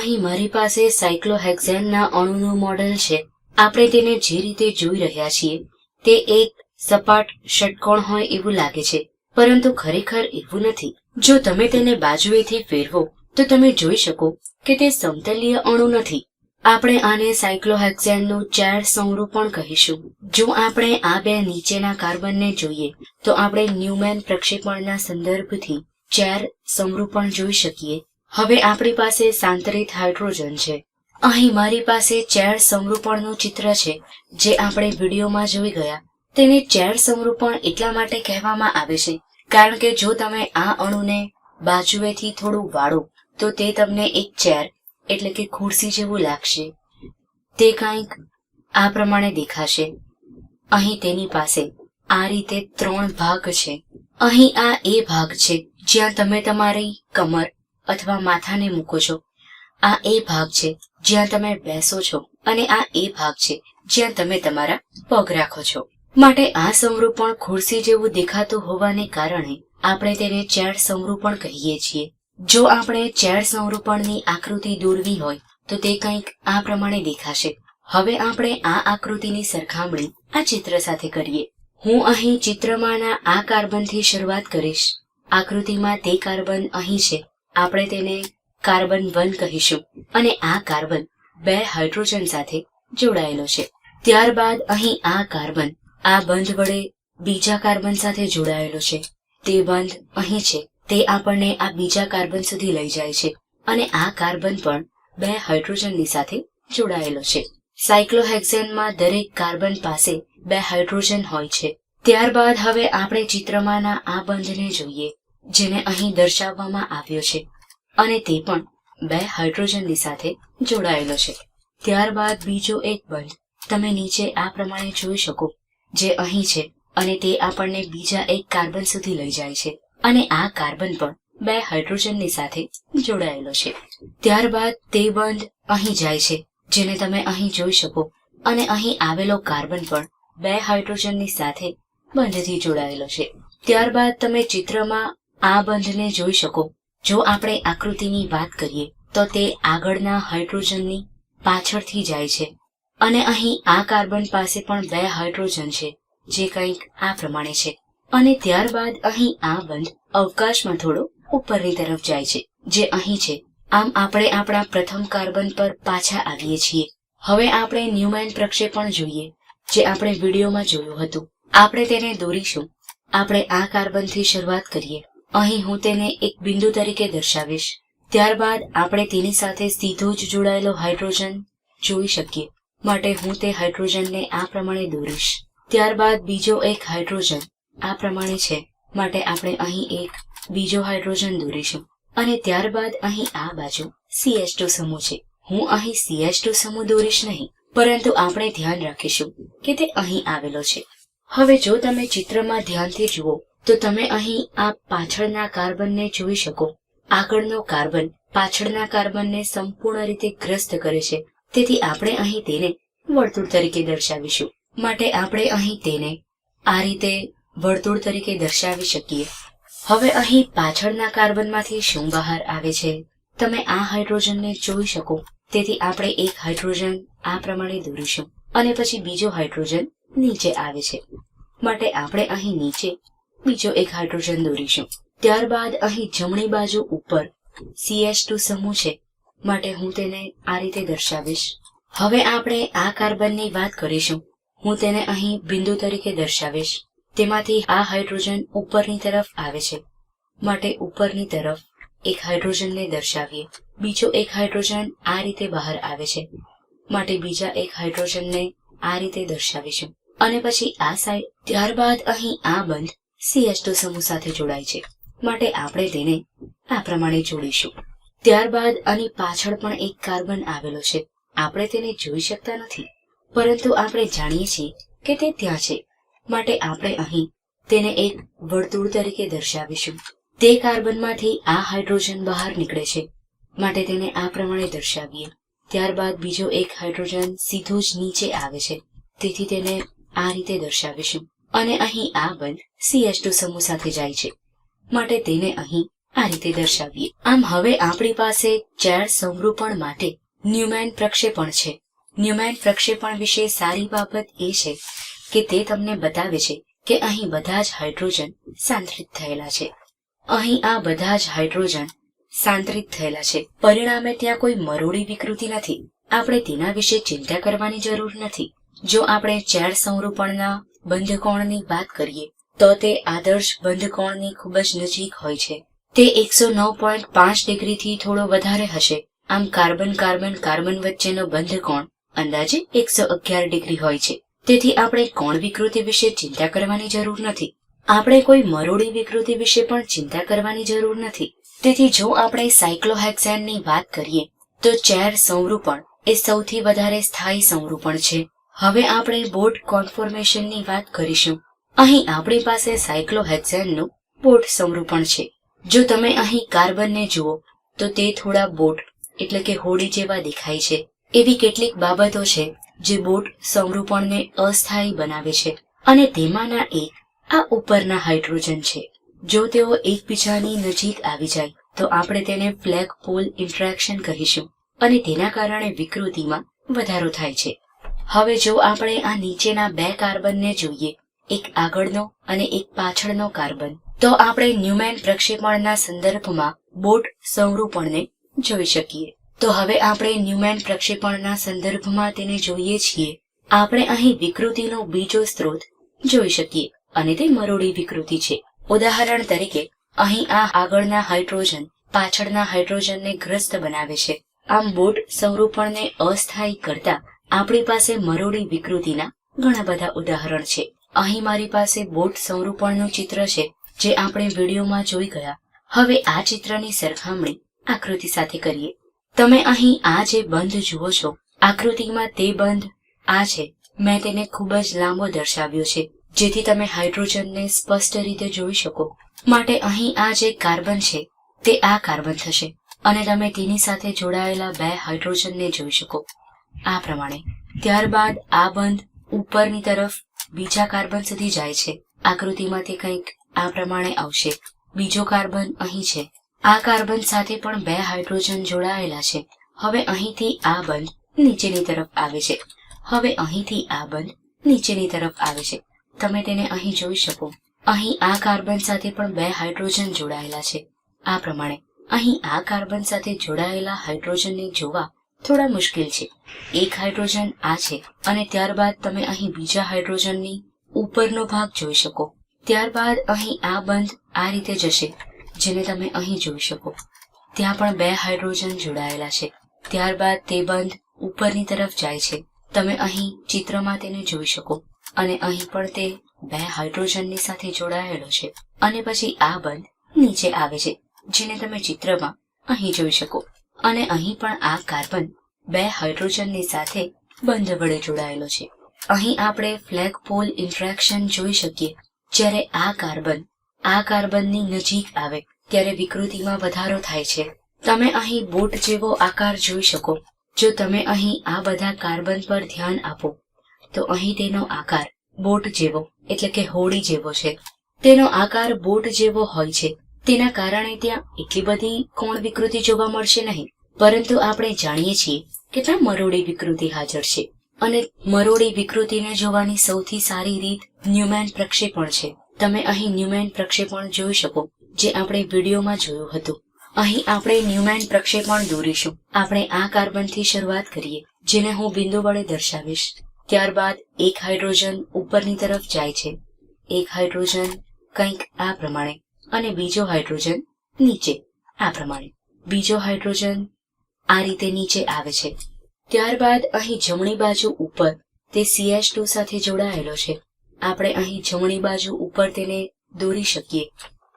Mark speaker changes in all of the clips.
Speaker 1: અહીં મારી પાસે સાયક્લોહેક્ઝેનના અણુનું મોડેલ છે. આપણે તેને જે રીતે જોઈ રહ્યા છીએ, તે એક સપાટ ષટકોણ હોય એવું લાગે છે, પરંતુ ખરેખર એવું નથી. જો તમે તેને બાજુએથી ફેરવો, તો તમે જોઈ શકો કે તે સમતલીય અણુ નથી. આપણે આને સાયક્લોહેક્ઝેનનું ચાર સંરૂપણ કહીશું. જો આપણે આ બે નીચેના કાર્બનને જોઈએ, તો આપણે ન્યુમેન પ્રક્ષેપણના સંદર્ભથી ચેર સંરૂપણ જોઈ શકીએ. હવે આપણી પાસે સાંતરિત હાઇડ્રોજન છે. અહીં મારી પાસે ચેર સમરૂપણનું ચિત્ર છે, જે આપણે વિડીયોમાં જોઈ ગયા. તેને ચેર સમરૂપણ એટલા માટે કહેવામાં આવે છે, કારણ કે જો તમે આ અણુને બાજુએથી થોડું વાળો, તો તે તમને એક ચેર, એટલે કે ખુરશી જેવું લાગશે. તે કંઈક આ પ્રમાણે દેખાશે. અહીં તેની પાસે આ રીતે ત્રણ ભાગ છે. અહીં આ એ ભાગ છે, જ્યાં તમે તમારી કમર અથવા માથાને મૂકો છો. આ એ ભાગ છે જ્યાં તમે બેસો છો અને આ એ ભાગ છે જ્યાં તમે તમારા પગ રાખો છો. માટે આ સંરૂપણ ખુરશી જેવું દેખાતું હોવાને કારણે આપણે તેને ચેર સંરૂપણ કહીએ છીએ. જો આપણે ચેર સંરૂપણની આકૃતિ દોરવી હોય, તો તે કંઈક આ પ્રમાણે દેખાશે. હવે આપણે આ આકૃતિની સરખામણી આ ચિત્ર સાથે કરીએ. હું અહીં ચિત્રમાંના આ કાર્બનથી શરૂઆત કરીશ. આકૃતિમાં તે કાર્બન અહીં છે. આપણે તેને કાર્બન વન કહીશું અને આ કાર્બન બે હાઇડ્રોજન સાથે જોડાયેલો છે. ત્યારબાદ અહીં આ કાર્બન આ બંધ વડે બીજા કાર્બન સાથે જોડાયેલો છે. તે બંધ અહીં છે. તે આપણને આ બીજા કાર્બન સુધી લઈ જાય છે અને આ કાર્બન પણ બે હાઇડ્રોજનની સાથે જોડાયેલો છે. સાયક્લોહેક્ઝેનમાં દરેક કાર્બન પાસે બે હાઇડ્રોજન હોય છે. ત્યારબાદ હવે આપણે ચિત્રમાંના આ બંધને જોઈએ. જેને અહીં દર્શાવવામાં આવ્યો છે અને તે પણ બે હાઇડ્રોજનની સાથે જોડાયેલો છે. ત્યારબાદ બીજો એક બંધ તમે નીચે આ પ્રમાણે જોઈ શકો, જે અહીં છે અને તે આપણને બીજા એક કાર્બન સુધી લઈ જાય છે અને આ કાર્બન પણ બે હાઇડ્રોજનની સાથે જોડાયેલો છે. ત્યારબાદ તે બંધ અહીં જાય છે, જેને તમે અહીં જોઈ શકો અને અહીં આવેલો કાર્બન પણ બે હાઇડ્રોજનની સાથે બંધથી જોડાયેલો છે. ત્યારબાદ તમે ચિત્રમાં આ બંધને જોઈ શકો. જો આપણે આકૃતિની વાત કરીએ, તો તે આગળના હાઇડ્રોજનની પાછળથી જાય છે. અને અહીં આ કાર્બન પાસે પણ બે હાઇડ્રોજન છે, જે કંઈક આ પ્રમાણે છે. અને ત્યારબાદ અહીં આ બંધ અવકાશમાં થોડો ઉપરની તરફ જાય છે, જે અહીં છે. આમ આપણે આપણા પ્રથમ કાર્બન પર પાછા આવીએ છીએ. હવે આપણે ન્યુમેન પ્રક્ષેપણ જોઈએ, જે આપણે વિડીયોમાં જોયું હતું. આપણે તેને દોરીશું. આપણે આ કાર્બનથી શરૂઆત કરીએ. અહીં હું તેને એક બિંદુ તરીકે દર્શાવીશ. ત્યારબાદ આપણે તેની સાથે સીધો જ જોડાયેલો હાઇડ્રોજન જોઈ શકીએ. માટે હું તે હાઇડ્રોજનને આ પ્રમાણે દોરીશ. ત્યારબાદ બીજો એક હાઇડ્રોજન આ પ્રમાણે છે. માટે આપણે અહીં એક બીજો હાઇડ્રોજન દોરીશું. અને ત્યારબાદ અહીં આ બાજુ CH2 સમૂહ છે. હું અહીં CH2 સમૂહ દોરીશ નહીં, પરંતુ આપણે ધ્યાન રાખીશું કે તે અહીં આવેલો છે. હવે જો તમે ચિત્રમાં ધ્યાનથી જુઓ તો તમે અહીં આ પાછળના કાર્બનને જોઈ શકો. આગળનો કાર્બન પાછળના કાર્બનને સંપૂર્ણ રીતે ગ્રસ્ત કરે છે. તેથી આપણે અહીં તેને વર્તુળ તરીકે દર્શાવીશું. માટે આપણે અહીં તેને આ રીતે વર્તુળ તરીકે દર્શાવી શકીએ. હવે અહીં પાછળના કાર્બનમાંથી શું બહાર આવે છે? તમે આ હાઇડ્રોજનને જોઈ શકો. તેથી આપણે એક હાઇડ્રોજન આ પ્રમાણે દોરીશું. અને પછી બીજો હાઇડ્રોજન નીચે આવે છે. માટે આપણે અહીં નીચે બીજો એક હાઇડ્રોજન દોરીશું. ત્યારબાદ અહીં જમણી બાજુ ઉપર CH2 સમૂહ છે, માટે હું તેને આ રીતે દર્શાવીશ. હવે આપણે આ કાર્બનની વાત કરીશું. હું તેને અહીં બિંદુ તરીકે દર્શાવીશ. તેમાંથી આ હાઇડ્રોજન ઉપરની તરફ આવે છે, માટે ઉપરની તરફ એક હાઇડ્રોજનને દર્શાવીએ. બીજો એક હાઇડ્રોજન આ રીતે બહાર આવે છે, માટે બીજા એક હાઇડ્રોજનને આ રીતે દર્શાવીશું. અને પછી આ સાઈડ ત્યારબાદ અહીં આ બંધ. CH2 સમૂહ સાથે જોડાય છે. માટે આપણે તેને આ પ્રમાણે જોડીશું. ત્યારબાદ આની પાછળ પણ એક કાર્બન આવેલો છે. આપણે તેને જોઈ શકતા નથી. પરંતુ આપણે જાણીએ છીએ કે તે ત્યાં છે. માટે આપણે અહીં તેને એક વર્તુળ તરીકે દર્શાવીશું. તે કાર્બનમાંથી આ હાઇડ્રોજન બહાર નીકળે છે. માટે તેને આ પ્રમાણે દર્શાવીએ. ત્યારબાદ બીજો એક હાઇડ્રોજન સીધું જ નીચે આવે છે. તેથી તેને આ રીતે દર્શાવીશું. અને અહીં આ બંધ CH2 સમૂહ સાથે જાય છે. માટે તેને અહીં આ રીતે દર્શાવીએ. આમ હવે આપણી પાસે ચાર સમરૂપણ માટે ન્યુમેન પ્રક્ષેપણ છે. ન્યુમેન પ્રક્ષેપણ વિશે સારી બાબત એ છે કે તે તમને બતાવે છે કે અહીં બધા જ હાઇડ્રોજન સાંદ્રિત થયેલા છે. અહીં આ બધા જ હાઇડ્રોજન સાંદ્રિત થયેલા છે. પરિણામે ત્યાં કોઈ મરોડી વિકૃતિ નથી. આપણે તેના વિશે ચિંતા કરવાની જરૂર નથી. જો આપણે ચાર સમરૂપણના બંધકોણની વાત કરીએ, તો તે આદર્શ બંધકોણની ખૂબ જ નજીક હોય છે. તે એકસો નવ પોઈન્ટ પાંચ ડિગ્રીથી થોડો વધારે હશે. આમ કાર્બન કાર્બન કાર્બન વચ્ચેનો બંધકોણ અંદાજે એકસો અગિયાર ડિગ્રી હોય છે. તેથી આપણે કોણ વિકૃતિ વિશે ચિંતા કરવાની જરૂર નથી. આપણે કોઈ મરોડી વિકૃતિ વિશે પણ ચિંતા કરવાની જરૂર નથી. તેથી જો આપણે સાયક્લોહેક્સેનની વાત કરીએ, તો ચેર સંરૂપણ એ સૌથી વધારે સ્થાયી સંરૂપણ છે. હવે આપણે બોટ કોન્ફોર્મેશનની વાત કરીશું. અહીં આપણી પાસે સાયક્લોહેક્સેનનું બોટ સંરૂપણ છે. જો તમે અહીં કાર્બનને જુઓ, તો તે થોડા બોટ એટલે કે હોડી જેવા દેખાય છે. એવી કેટલીક બાબતો છે, જે બોટ સંરૂપણને અસ્થાયી બનાવે છે. અને તેમાંના એક, આ ઉપરના હાઇડ્રોજન છે. જો તેઓ એકબીજાની નજીક આવી જાય, તો આપણે તેને ફ્લેગ પોલ ઇન્ટ્રેક્શન કહીશું. અને તેના કારણે વિકૃતિમાં વધારો થાય છે. હવે જો આપણે આ નીચેના બે કાર્બનને જોઈએ, એક આગળનો અને એક પાછળનો કાર્બન, તો આપણે ન્યુમેન પ્રક્ષેપણના સંદર્ભમાં બોટ સંરૂપણને જોઈ શકીએ. તો હવે આપણે ન્યુમેન પ્રક્ષેપણના સંદર્ભમાં તેને જોઈએ છીએ. આપણે અહીં વિકૃતિનો બીજો સ્ત્રોત જોઈ શકીએ, અને તે મરોડી વિકૃતિ છે. ઉદાહરણ તરીકે, અહીં આ આગળના હાઇડ્રોજન પાછળના હાઇડ્રોજનને ગ્રસ્ત બનાવે છે. આમ બોટ સંરૂપણને અસ્થાયી કરતા આપણી પાસે મરોડી વિકૃતિના ઘણા બધા ઉદાહરણ છે. અહીં મારી પાસે બોટ સંરૂપણનું ચિત્ર છે, જે આપણે વિડીયોમાં જોઈ ગયા. હવે આ ચિત્રની સરખામણી આકૃતિ સાથે કરીએ. તમે અહીં આ જે બંધ જુઓ છો, આકૃતિમાં તે બંધ આ છે. મેં તેને ખૂબ જ લાંબો દર્શાવ્યો છે, જેથી તમે હાઇડ્રોજનને સ્પષ્ટ રીતે જોઈ શકો. માટે અહીં આ જે કાર્બન છે, તે આ કાર્બન થશે, અને તમે તેની સાથે જોડાયેલા બે હાઇડ્રોજનને જોઈ શકો. આ પ્રમાણે, ત્યારબાદ આ બંધ ઉપરની તરફ બીજા કાર્બન સુધી જાય છે. આકૃતિમાં તે કંઈક આ પ્રમાણે આવશે. બીજો કાર્બન અહીં છે. આ કાર્બન સાથે પણ બે હાઇડ્રોજન જોડાયેલા છે. હવે અહીંથી આ બંધ નીચેની તરફ આવે છે. હવે અહીંથી આ બંધ નીચેની તરફ આવે છે. તમે તેને અહીં જોઈ શકો. અહીં આ કાર્બન સાથે પણ બે હાઇડ્રોજન જોડાયેલા છે. આ પ્રમાણે, અહીં આ કાર્બન સાથે જોડાયેલા હાઇડ્રોજનને જોવા થોડા મુશ્કેલ છે. એક હાઇડ્રોજન આ છે અને ત્યારબાદ તમે અહીં બીજા હાઇડ્રોજનની ઉપરનો ભાગ જોઈ શકો. ત્યારબાદ અહીં આ બંધ આ રીતે જશે, જેને તમે અહીં જોઈ શકો. ત્યાં પણ બે હાઇડ્રોજન જોડાયેલા છે. ત્યારબાદ તે બંધ ઉપરની તરફ જાય છે. તમે અહીં ચિત્રમાં તેને જોઈ શકો. અને અહીં પણ તે બે હાઇડ્રોજનની સાથે જોડાયેલો છે. અને પછી આ બંધ નીચે આવે છે, જેને તમે ચિત્રમાં અહીં જોઈ શકો. અને અહીં પણ આ કાર્બન બે હાઇડ્રોજનની સાથે બંધ વડે જોડાયેલો છે. અહીં આપણે ફ્લેગ પોલ ઇન્ટ્રેક્શન જોઈ શકીએ. જ્યારે આ કાર્બન, આ કાર્બનની નજીક આવે, ત્યારે વિકૃતિમાં વધારો થાય છે. તમે અહીં બોટ જેવો આકાર જોઈ શકો. જો તમે અહીં આ બધા કાર્બન પર ધ્યાન આપો, તો અહીં તેનો આકાર બોટ જેવો, એટલે કે હોડી જેવો છે. તેનો આકાર બોટ જેવો હોય છે. તેના કારણે ત્યાં એટલી બધી કોણ વિકૃતિ જોવા મળશે નહીં. પરંતુ આપણે જાણીએ છીએ કે ત્યાં મરોડી વિકૃતિ હાજર છે. અને મરોડી વિકૃતિને જોવાની સૌથી સારી રીત ન્યુમેન પ્રક્ષેપણ છે. તમે અહીં ન્યુમેન પ્રક્ષેપણ જોઈ શકો, જે આપણે વિડીયોમાં જોયું હતું. અહીં આપણે ન્યુમેન પ્રક્ષેપણ દોરીશું. આપણે આ કાર્બનથી શરૂઆત કરીએ, જેને હું બિંદુ વડે દર્શાવીશ. ત્યારબાદ એક હાઇડ્રોજન ઉપરની તરફ જાય છે. એક હાઇડ્રોજન કંઈક આ પ્રમાણે. અને બીજો હાઇડ્રોજન નીચે, આ પ્રમાણે. બીજો હાઇડ્રોજન આ રીતે નીચે આવે છે. ત્યારબાદ અહીં જમણી બાજુ ઉપર તે CH2 સાથે જોડાયેલો છે. આપણે અહીં જમણી બાજુ ઉપર તેને દોરી શકીએ.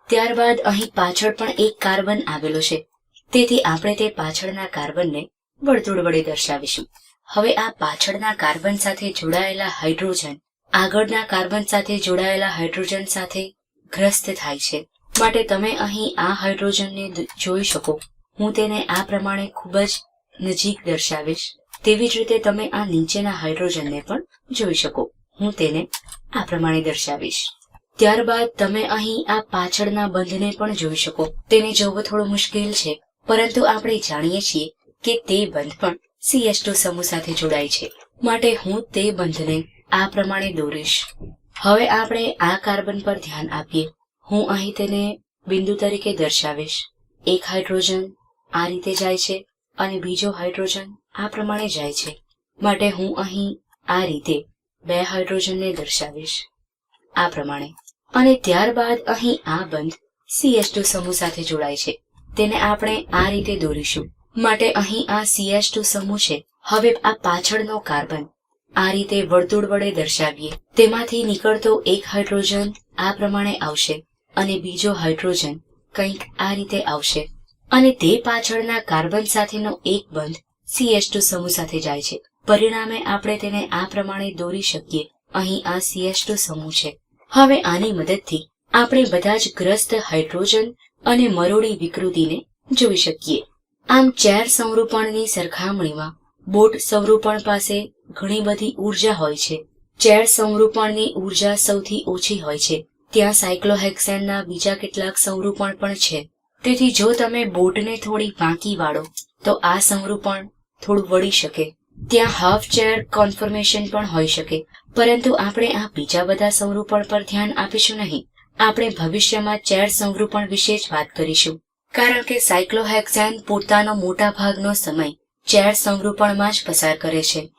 Speaker 1: ત્યારબાદ અહીં પાછળ પણ એક કાર્બન આવેલો છે. તેથી આપણે તે પાછળના કાર્બનને વર્તુળ વડે દર્શાવીશું. હવે આ પાછળના કાર્બન સાથે જોડાયેલા હાઇડ્રોજન આગળના કાર્બન સાથે જોડાયેલા હાઇડ્રોજન સાથે ગ્રસ્ત થાય છે. માટે તમે અહીં આ હાઇડ્રોજનને જોઈ શકો. હું તેને આ પ્રમાણે ખૂબ જ નજીક દર્શાવીશ. તેવી જ રીતે તમે આ નીચેના હાઇડ્રોજનને પણ જોઈ શકો. હું તેને આ પ્રમાણે દર્શાવીશ. ત્યારબાદ તમે અહીં આ પાછળના બંધને પણ જોઈ શકો. તેને જોવો થોડો મુશ્કેલ છે, પરંતુ આપણે જાણીએ છીએ કે તે બંધ પણ સીએચ સમૂહ સાથે જોડાય છે. માટે હું તે બંધને આ પ્રમાણે દોરીશ. હવે આપણે આ કાર્બન પર ધ્યાન આપીએ. હું અહીં તેને બિંદુ તરીકે દર્શાવીશ. એક હાઇડ્રોજન આ રીતે જાય છે અને બીજો હાઇડ્રોજન આ પ્રમાણે જાય છે. માટે હું અહીં આ રીતે બે હાઇડ્રોજનને દર્શાવીશ. આ પ્રમાણે. અને ત્યારબાદ અહીં આ બંધ CH2 સમૂહ સાથે જોડાય છે. તેને આપણે આ રીતે દોરીશું. માટે અહીં આ CH2 સમૂહ છે. હવે આ પાછળનો કાર્બન આ રીતે વર્તુળ વડે દર્શાવીએ. તેમાંથી નીકળતો એક હાઇડ્રોજન આ પ્રમાણે આવશે. અને બીજો હાઇડ્રોજન કંઈક આ રીતે આવશે. અને તે પાછળના કાર્બન સાથેનો એક બંધ CH2 સમૂહ સાથે જાય છે. પરિણામે આપણે તેને આ પ્રમાણે દોરી શકીએ. અહીં આ CH2 સમૂહ છે. હવે આની મદદથી આપણે બધા જ ગ્રસ્ત હાઇડ્રોજન અને મરોડી વિકૃતિને જોઈ શકીએ. આમ ચેર સંરૂપણની સરખામણીમાં બોટ સંરૂપણ પાસે ઘણી બધી ઊર્જા હોય છે. ચેર સંરૂપણની ઊર્જા સૌથી ઓછી હોય છે. ત્યાં સાયક્લોહેક્સેનના બીજા કેટલાક સંરૂપણ પણ છે. તેથી જો તમે બોટને થોડી વાંકી વાળો, તો આ સંરૂપણ થોડું વળી શકે. ત્યાં હાફ ચેર કોન્ફર્મેશન પણ હોઈ શકે. પરંતુ આપણે આ બીજા બધા સંરૂપણ પર ધ્યાન આપીશું નહીં. આપણે ભવિષ્યમાં ચેર સંરૂપણ વિશે જ વાત કરીશું. કારણ કે સાયક્લોહેક્સેન પોતાનો મોટા ભાગનો સમય ચેર સંરૂપણમાં જ પસાર કરે છે.